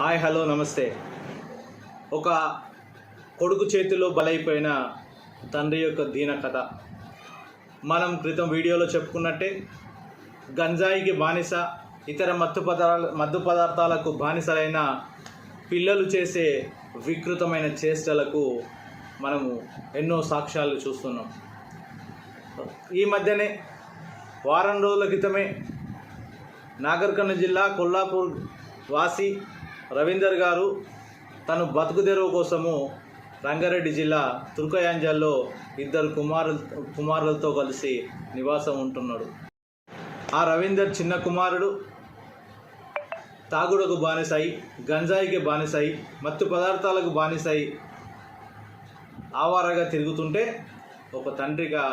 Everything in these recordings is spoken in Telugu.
హాయ్ హలో నమస్తే. ఒక కొడుకు చేతిలో బలైపోయిన తండ్రి యొక్క దీన కథ. మనం క్రితం వీడియోలో చెప్పుకున్నట్టే గంజాయికి బానిస ఇతర మత్తు పదార్థాల మత్తు పదార్థాలకు బానిసలైన పిల్లలు చేసే వికృతమైన చేష్టలకు మనము ఎన్నో సాక్ష్యాలు చూస్తున్నాం. ఈ మధ్యనే వారం రోజుల క్రితమే నాగర్కర్ణ జిల్లా కొల్లాపూర్ వాసి రవీందర్ గారు తను బతుకు తెరువు కోసము రంగారెడ్డి జిల్లా తుర్కయాంజల్లో ఇద్దరు కుమారులు కుమారులతో కలిసి నివాసం ఉంటున్నాడు. ఆ రవీందర్ చిన్న కుమారుడు తాగుడుకు బానిసై గంజాయికి బానిసై మత్తు పదార్థాలకు బానిసై ఆవారగా తిరుగుతుంటే ఒక తండ్రిగా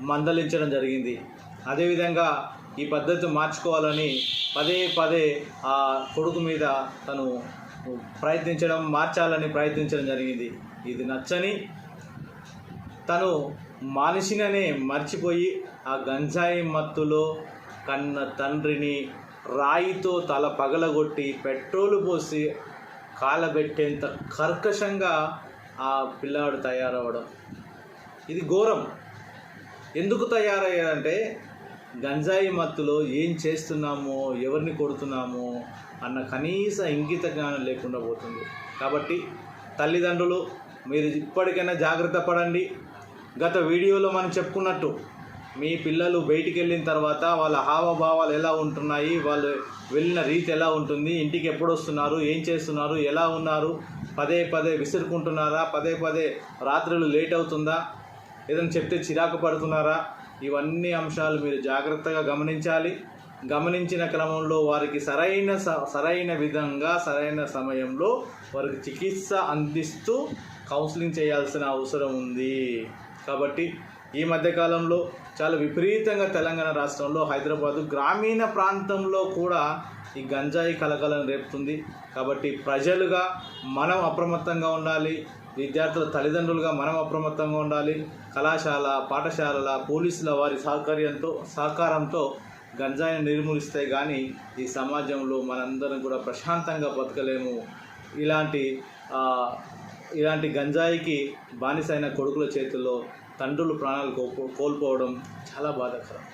మందలించడం జరిగింది. అదేవిధంగా ఈ పద్ధతి మార్చుకోవాలని పదే పదే ఆ కొడుకు మీద తను ప్రయత్నించడం మార్చాలని ప్రయత్నించడం జరిగింది. ఇది నచ్చని తను మనిషిననే మర్చిపోయి ఆ గంజాయి మత్తులో కన్న తండ్రిని రాయితో తల పగలగొట్టి పెట్రోలు పోసి కాలబెట్టేంత కర్కశంగా ఆ పిల్లాడు తయారవడం. ఇది ఘోరం. ఎందుకు తయారయ్యారంటే గంజాయి మత్తులో ఏం చేస్తున్నామో ఎవరిని కొడుతున్నామో అన్న కనీస ఇంగిత జ్ఞానం లేకుండా పోతుంది. కాబట్టి తల్లిదండ్రులు మీరు ఇప్పటికైనా జాగ్రత్త పడండి. గత వీడియోలో మనం చెప్పుకున్నట్టు మీ పిల్లలు బయటికి వెళ్ళిన తర్వాత వాళ్ళ హావభావాలు ఎలా ఉంటున్నాయి వాళ్ళు వెళ్ళిన రీతి ఎలా ఉంటుంది ఇంటికి ఎప్పుడు వస్తున్నారు ఏం చేస్తున్నారు ఎలా ఉన్నారు పదే పదే విసురుకుంటున్నారా పదే పదే రాత్రులు లేట్ అవుతుందా ఏదైనా చెప్తే చిరాకు పడుతున్నారా? ఇవన్నీ అంశాలు మీరు జాగ్రత్తగా గమనించాలి. గమనించిన క్రమంలో వారికి సరైన స- సరైన విధంగా సరైన సమయంలో వారికి చికిత్స అందిస్తూ కౌన్సిలింగ్ చేయాల్సిన అవసరం ఉంది. కాబట్టి ఈ మధ్యకాలంలో చాలా విపరీతంగా తెలంగాణ రాష్ట్రంలో హైదరాబాదు గ్రామీణ ప్రాంతంలో కూడా ఈ గంజాయి కలకలను రేపుతుంది. కాబట్టి ప్రజలుగా మనం అప్రమత్తంగా ఉండాలి విద్యార్థుల తల్లిదండ్రులుగా మనం అప్రమత్తంగా ఉండాలి. కళాశాల పాఠశాలల పోలీసుల వారి సహకార్యంతో సహకారంతో గంజాయిని నిర్మూలిస్తే కానీ ఈ సమాజంలో మనందరం కూడా ప్రశాంతంగా బతకలేము. ఇలాంటి ఇలాంటి గంజాయికి బానిసైన కొడుకుల చేతుల్లో తండ్రులు ప్రాణాలు కోల్పోవడం చాలా బాధాకరం.